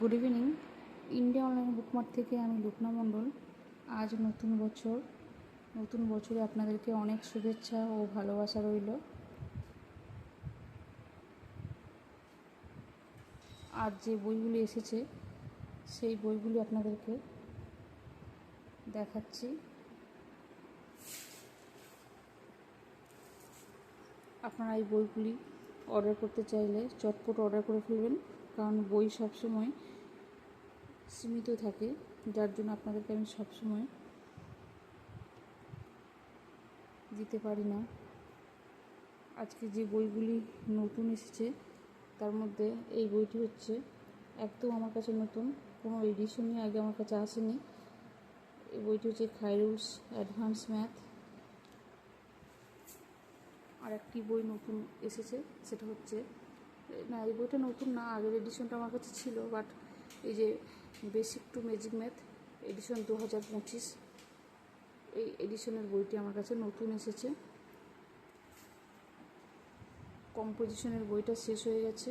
Good evening India online Bookmart থেকে আমি লুকনা মণ্ডল। আজ নতুন বছর। নতুন বছরে আপনাদেরকে অনেক শুভেচ্ছা ও ভালোবাসা রইল। আর যে বইগুলি এসেছে, সেই বইগুলি আপনাদেরকে দেখাচ্ছি। আপনারা এই বইগুলি অর্ডার করতে চাইলে চটপট অর্ডার করে ফেলবেন। কারণ বই সবসময় সীমিত থাকে, যার জন্য আপনাদেরকে আমি সবসময় দিতে পারি না। আজকে যে বইগুলি নতুন এসেছে, তার মধ্যে এই বইটি হচ্ছে একদম আমার কাছে নতুন, কোনো এডিশনই আগে আমার কাছে আসেনি। এই বইটি হচ্ছে খাইরুস অ্যাডভান্স ম্যাথ। আর একটি বই নতুন এসেছে, সেটা হচ্ছে না, এই বইটা নতুন না, আগের এডিশনটা আমার কাছে ছিল বাট এই যে basic to magic math edition দু হাজার পঁচিশ, এই এডিশনের বইটি আমার কাছে নতুন এসেছে। কম্পোজিশনের বইটা শেষ হয়ে গেছে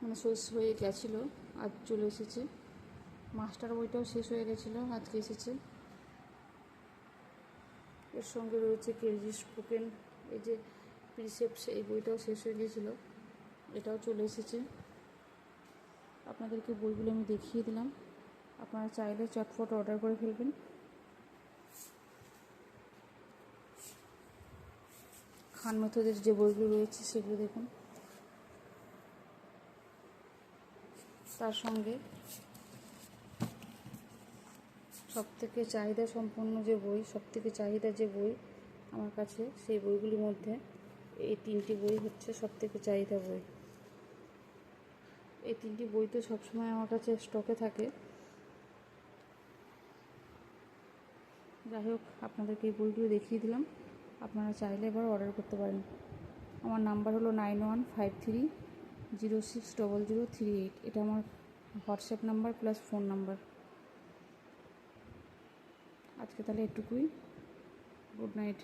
মানে শেষ হয়ে গেছিল, আজ চলে এসেছে। মাস্টার বইটাও শেষ হয়ে গেছিল, আজকে এসেছে। এর সঙ্গে রয়েছে কেজি স্পোকেন এই যে প্রিসেপস এই বইটাও শেষ হয়ে গিয়েছিল এটাও চলে এসেছে। আপনাদেরকে বইগুলো আমি দেখিয়ে দিলাম। আপনারা চাইলে চটফট অর্ডার করে ফেলবেন। খান মেথডের যে বইগুলো রয়েছে, সেগুলো দেখুন। তার সঙ্গে সবথেকে চাহিদা সম্পন্ন যে বই, সবথেকে চাহিদা যে বই আমার কাছে, সেই বইগুলির মধ্যে এই তিনটি বই হচ্ছে সব থেকে চাহিদা বই। এই তিনটি বই তো সবসময় আমার কাছে স্টকে থাকে। যাই হোক আপনাদেরকে এই বইগুলো দেখিয়ে দিলাম। আপনারা চাইলে এবার অর্ডার করতে পারেন। আমার নাম্বার হলো nine one five three zero six double zero three eight. এটা আমার WhatsApp number plus phone number. আজকে তাহলে এটুকুই। Good night.